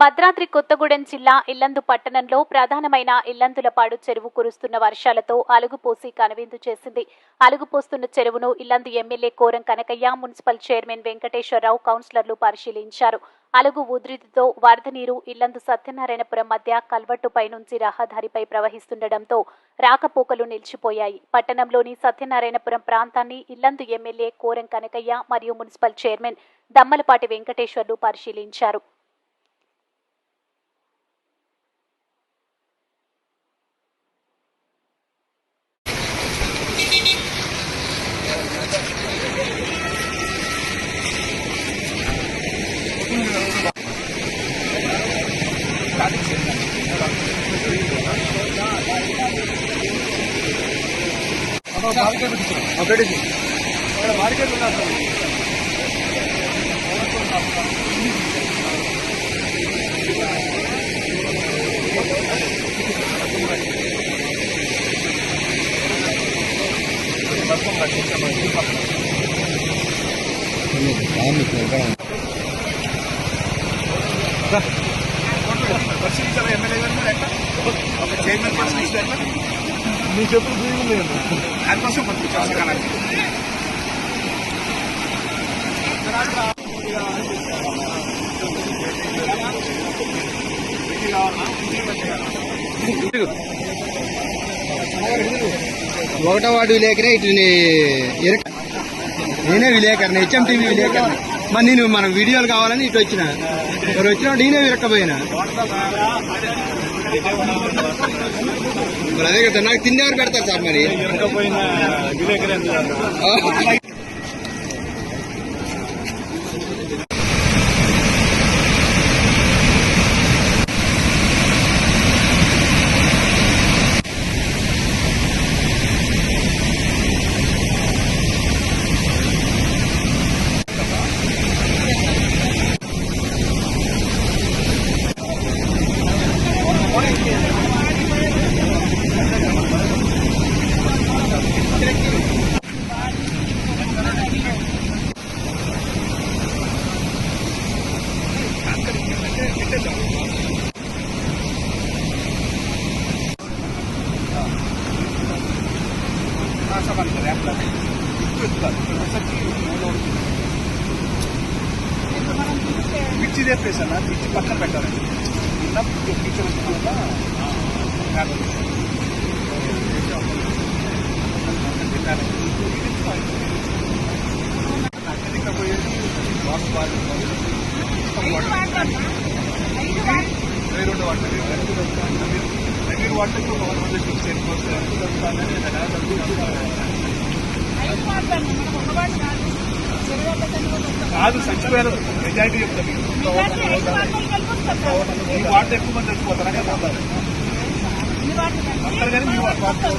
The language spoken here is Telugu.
భద్రాద్రి కొత్తగూడెం జిల్లా ఇల్లందు పట్టణంలో ప్రధానమైన ఇల్లందులపాడు చెరువు కురుస్తున్న వర్షాలతో అలుగుపోసి కనువిందు చేసింది. అలుగుపోస్తున్న చెరువును Yellandu MLA Koram Kanakaiah municipal chairman Venkateswararao కౌన్సిలర్లు పరిశీలించారు. అలుగు ఉధృతితో వరద నీరు ఇల్లందు సత్యనారాయణపురం మధ్య కల్వట్టుపై నుంచి రహదారిపై ప్రవహిస్తుండటంతో రాకపోకలు నిలిచిపోయాయి. పట్టణంలోని సత్యనారాయణపురం ప్రాంతాన్ని ఇల్లందు ఎమ్మెల్యే కోరం కనకయ్య మరియు మున్సిపల్ చైర్మన్ దమ్మలపాటి వెంకటేశ్వర్లు పరిశీలించారు. మార్కెట్ మార్కెట్ ఎమ్మెల్యే గారు మీరు ఎట్లా ఒక చైర్మన్ ఎట్లా మీ చెప్పులు తీయలేదు దానికోసం పంపించాలి ఒకటో వాడు విలేకరే ఇటు ఎరక నేనే విలేకరణ హెచ్ఎం టీవీ విలేకరణ మరి నేను మన వీడియోలు కావాలని ఇటు వచ్చిన. మరి వచ్చిన నేనే విరక్కపోయినా మరి అదే కదా నాకు తిండి ఎవరు పెడతారు సార్ మరి? పిచ్చి చెప్పేసి అన్న పిచ్చి పక్కన పెట్టాలి కింద పిచ్చి వల్ల రెండు వాటర్ మీరు వాటర్ కాదు చచ్చిపోయారు మెజారిటీ చెప్తాను వాటర్ ఎక్కువ మంది చచ్చిపోతారు. అక్కడ పోతారు వస్తారు కానీ మీ వాటర్